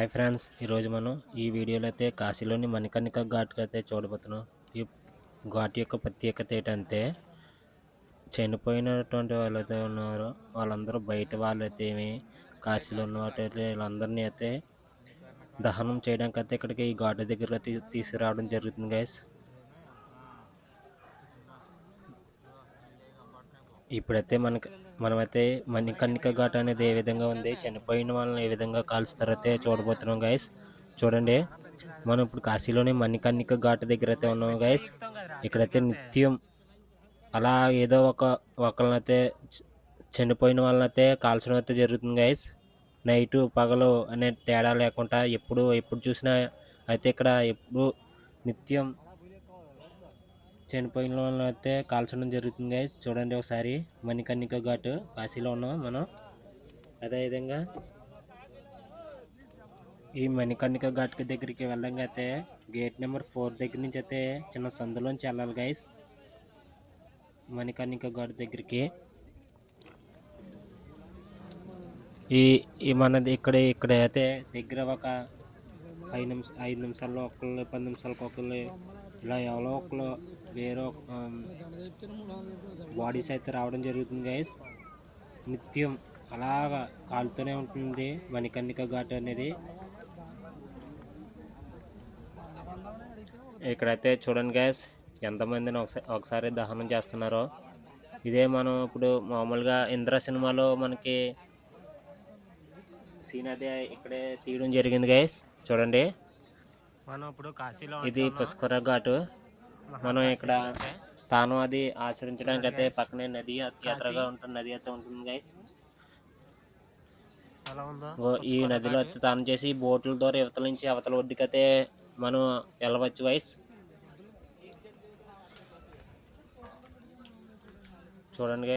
Hi friends ఈరోజు మనం ఈ వీడియోలో అయితే కాశీలోని మణికర్ణిక ఘాట్కి అయితే చూడబోతున్నాం. ఈ ఘాట్ యొక్క ప్రత్యేకత ఏంటంటే చనిపోయినటువంటి వాళ్ళైతే ఉన్నారో. వాళ్ళందరూ బయట వాళ్ళైతే ఏమి కాశీలో ఉన్న వాళ్ళందరినీ అయితే దహనం చేయడానికి అయితే ఇక్కడికి ఈ ఘాట్ దగ్గర అయితే తీసుకురావడం జరుగుతుంది గైస్ ఇప్పుడైతే మనకి మనమైతే మణికర్ణిక ఘాట్ అనేది ఏ విధంగా ఉంది చనిపోయిన వాళ్ళని ఏ విధంగా కాల్స్తారో అయితే చూడబోతున్నాం గైస్ చూడండి. మనం ఇప్పుడు కాశీలోని మణికర్ణిక ఘాట్ దగ్గర అయితే ఉన్నాం గైస్ ఇక్కడైతే నిత్యం అలా ఏదో ఒక ఒకళ్ళనైతే చనిపోయిన వాళ్ళనైతే కాల్చడం అయితే జరుగుతుంది గైస్ నైటు పగలు అనే తేడా లేకుండా ఎప్పుడు ఎప్పుడు చూసినా అయితే ఇక్కడ ఎప్పుడు నిత్యం చనిపోయిన వాళ్ళని అయితే కాల్చడం జరుగుతుంది గైస్ చూడండి ఒకసారి మణికర్ణిక ఘాట్ కాశీలో ఉన్నాం మనం. అదేవిధంగా ఈ మణికర్ణిక ఘాట్కి దగ్గరికి వెళ్ళంగా అయితే గేట్ నెంబర్ ఫోర్ దగ్గర నుంచి అయితే చిన్న సందులోంచి వెళ్ళాలి గైస్ మణికర్ణిక ఘాట్ దగ్గరికి. ఈ ఈ మనది ఇక్కడ ఇక్కడ అయితే దగ్గర ఒక ఐదు నిమిషం ఐదు నిమిషాల్లో ఒకళ్ళు పది నిమిషాలకు ఒకళ్ళు ఇలా ఎవరో ఒకళ్ళు వేరే బాడీస్ అయితే రావడం జరుగుతుంది గైస్ నిత్యం అలాగా కాలుతూనే ఉంటుంది మణికర్ణిక ఘాట్ అనేది. ఇక్కడైతే చూడండి గైస్ ఎంతమందిని ఒకసారి ఒకసారి దహనం చేస్తున్నారో. ఇదే మనం ఇప్పుడు మామూలుగా ఇంద్ర సినిమాలో మనకి సీన్ అదే ఇక్కడే తీయడం జరిగింది గైస్ చూడండి. మనం ఇప్పుడు కాశీలో ఇది పుష్కర ఘాటు. మనం ఇక్కడ తాను అది ఆచరించడానికి అయితే పక్కనే నది యాత్రగా ఉంటుంది నది అయితే ఉంటుంది గైస్ ఈ నదిలో అయితే తాను చేసి బోట్ల ద్వారా ఇవతల నుంచి అవతల ఒడ్డుకి అయితే మనం వెళ్ళవచ్చు గైస్ చూడండి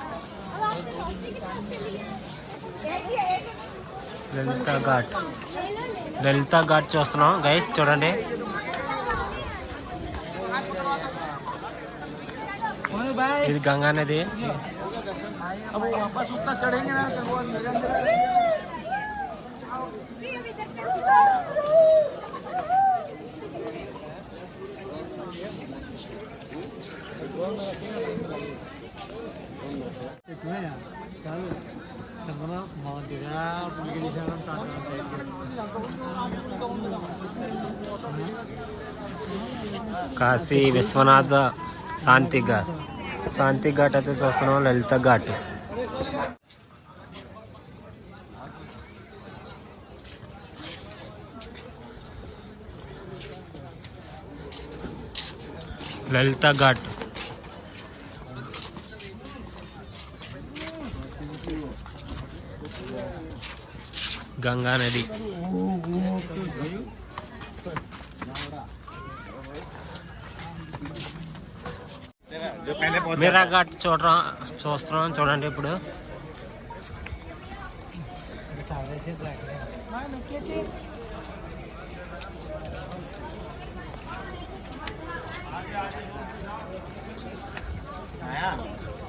డెల్టా ఘాట్. లలిత ఘాట్ చూస్తున్నాం. గైస్ చూడండి. ఇది గంగా నది. काशी विश्वनाथ शांति घाट। शांति घाट अच्छे चुनाव तो ललिता घाट ललिता घाट। గంగా నది మీరా ఘాట్ చూడరా చూస్తున్నాం చూడండి ఇప్పుడు Yeah.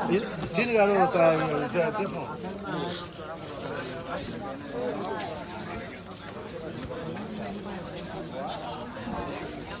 ಆಮೇಲೆ ಸೀನ್ ಗಾಡು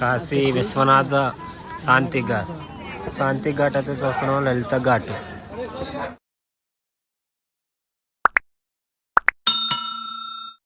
కాశీ విశ్వనాథ శాంతి ఘాట్. శాంతి ఘాట్ అయితే చూస్తున్నాం లలిత ఘాట్.